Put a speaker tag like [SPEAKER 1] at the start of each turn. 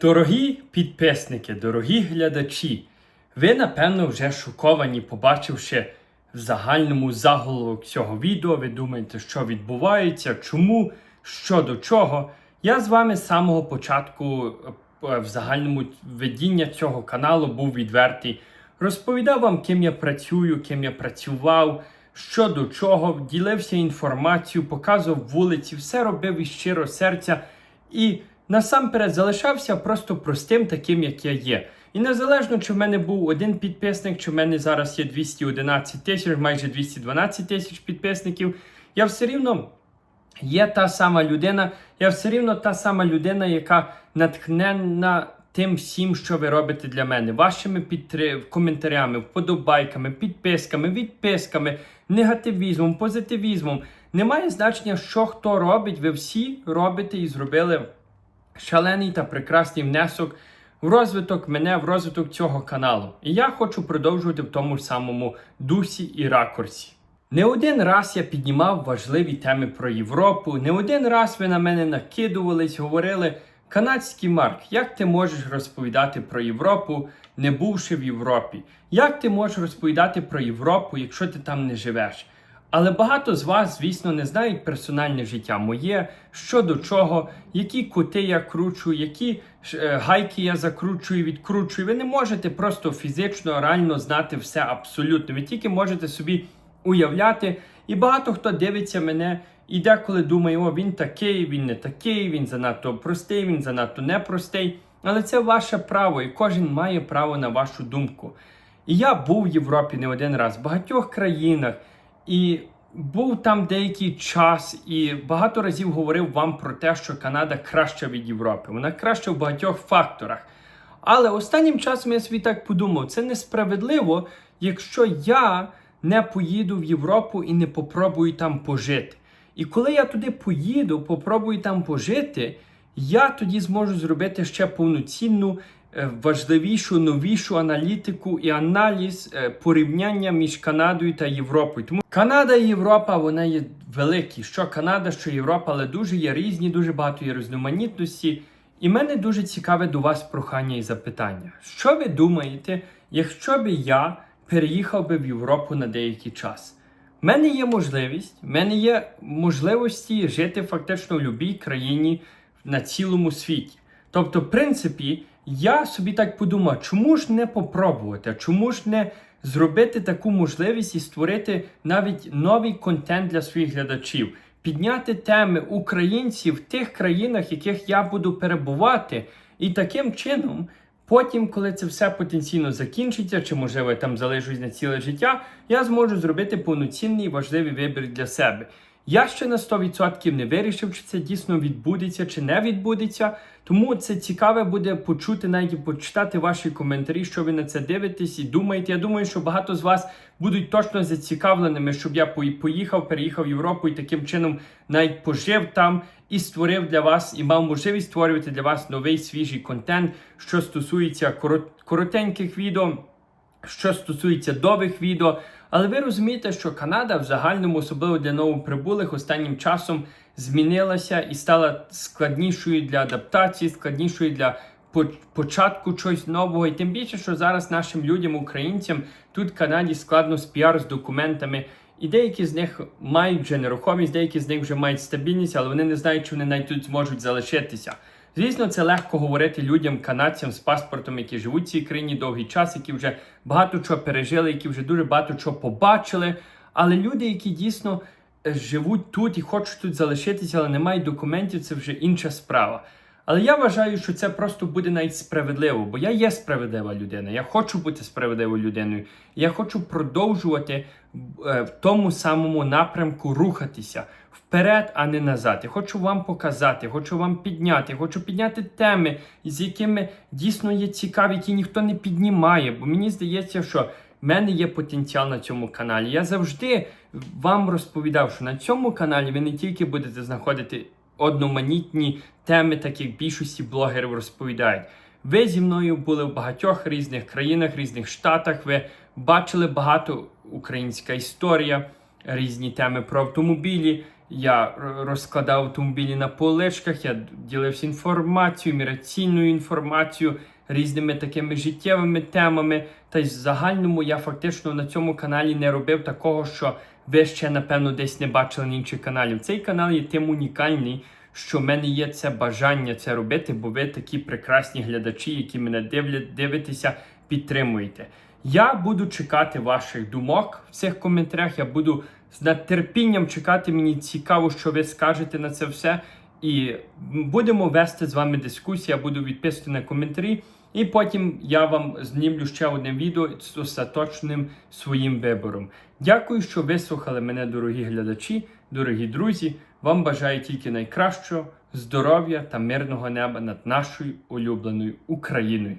[SPEAKER 1] Дорогі підписники, дорогі глядачі, ви напевно вже шоковані, побачивши в загальному заголовок цього відео. Ви думаєте, що відбувається, чому, що до чого. Я з вами з самого початку е, в загальному ведіння цього каналу був відвертий. Розповідав вам, ким я працюю, ким я працював, що до чого, ділився інформацією, показував вулиці, все робив із щиро серця. І насамперед залишався просто простим, таким, як я є. І незалежно, чи в мене був один підписник, чи в мене зараз є 211 тисяч, майже 212 тисяч підписників, я все рівно є та сама людина, я все рівно та сама людина, яка натхненна тим всім, що ви робите для мене, вашими підтри... коментарями, вподобайками, підписками, відписками, негативізмом, позитивізмом. Немає значення, що хто робить, ви всі робите і зробили шалений та прекрасний внесок в розвиток мене, в розвиток цього каналу. І я хочу продовжувати в тому ж самому дусі і ракурсі. Не один раз я піднімав важливі теми про Європу, не один раз ви на мене накидувались, говорили. Канадський Марк, як ти можеш розповідати про Європу, не бувши в Європі? Як ти можеш розповідати про Європу, якщо ти там не живеш? Але багато з вас, звісно, не знають персональне життя моє, що до чого, які кути я кручу, які е, гайки я закручую, відкручую. Ви не можете просто фізично, реально знати все абсолютно. Ви тільки можете собі уявляти. І багато хто дивиться мене і деколи думає, о, він такий, він не такий, він занадто простий, він занадто непростий. Але це ваше право, і кожен має право на вашу думку. І я був в Європі не один раз, в багатьох країнах, і був там деякий час, і багато разів говорив вам про те, що Канада краща від Європи. Вона краща в багатьох факторах. Але останнім часом я собі так подумав, це несправедливо, якщо я не поїду в Європу і не попробую там пожити. І коли я туди поїду, попробую там пожити, я тоді зможу зробити ще повноцінну, важливішу, новішу аналітику і аналіз е, порівняння між Канадою та Європою. Тому Канада і Європа вона є великі. Що Канада, що Європа, але дуже є різні, дуже багато є різноманітності. І мене дуже цікаве до вас прохання і запитання. Що ви думаєте, якщо би я переїхав би в Європу на деякий час? У мене є можливість, в мене є можливості жити фактично в будь-якій країні на цілому світі. Тобто, в принципі, я собі так подумав, чому ж не попробувати, чому ж не зробити таку можливість і створити навіть новий контент для своїх глядачів, підняти теми українців в тих країнах, в яких я буду перебувати, і таким чином. Потім, коли це все потенційно закінчиться, чи можливо я там залишусь на ціле життя, я зможу зробити повноцінний важливий вибір для себе. Я ще на 100% не вирішив, чи це дійсно відбудеться, чи не відбудеться. Тому це цікаве буде почути, навіть почитати ваші коментарі, що ви на це дивитесь і думаєте. Я думаю, що багато з вас будуть точно зацікавленими, щоб я поїхав, переїхав в Європу і таким чином навіть пожив там і створив для вас, і мав можливість створювати для вас новий свіжий контент, що стосується корот, коротеньких відео, що стосується довгих відео. Але ви розумієте, що Канада в загальному, особливо для новоприбулих, останнім часом змінилася і стала складнішою для адаптації, складнішою для початку чогось нового. І тим більше, що зараз нашим людям, українцям, тут в Канаді складно з піар з документами. І деякі з них мають вже нерухомість, деякі з них вже мають стабільність, але вони не знають, чи вони навіть тут зможуть залишитися. Звісно, це легко говорити людям, канадцям з паспортом, які живуть в цій країні довгий час, які вже багато чого пережили, які вже дуже багато чого побачили. Але люди, які дійсно е, живуть тут і хочуть тут залишитися, але не мають документів, це вже інша справа. Але я вважаю, що це просто буде навіть справедливо, бо я є справедлива людина. Я хочу бути справедливою людиною. Я хочу продовжувати е, в тому самому напрямку рухатися вперед, а не назад. Я хочу вам показати, хочу вам підняти, хочу підняти теми, з якими дійсно є цікаві, які ніхто не піднімає. Бо мені здається, що в мене є потенціал на цьому каналі. Я завжди вам розповідав, що на цьому каналі ви не тільки будете знаходити одноманітні теми, так як більшості блогерів розповідають. Ви зі мною були в багатьох різних країнах, різних штатах. Ви бачили багато українська історія, різні теми про автомобілі, я розкладав автомобілі на поличках, я ділився інформацією, міграційною інформацією, різними такими життєвими темами. Та й в загальному я фактично на цьому каналі не робив такого, що ви ще, напевно, десь не бачили на інших каналів. Цей канал є тим унікальний, що в мене є це бажання це робити, бо ви такі прекрасні глядачі, які мене дивлять, підтримуєте. Я буду чекати ваших думок в цих коментарях. Я буду з нетерпінням чекати. Мені цікаво, що ви скажете на це все. І будемо вести з вами дискусію. Я буду відписувати на коментарі. І потім я вам знімлю ще одне відео з остаточним своїм вибором. Дякую, що вислухали мене, дорогі глядачі, дорогі друзі. Вам бажаю тільки найкращого здоров'я та мирного неба над нашою улюбленою Україною.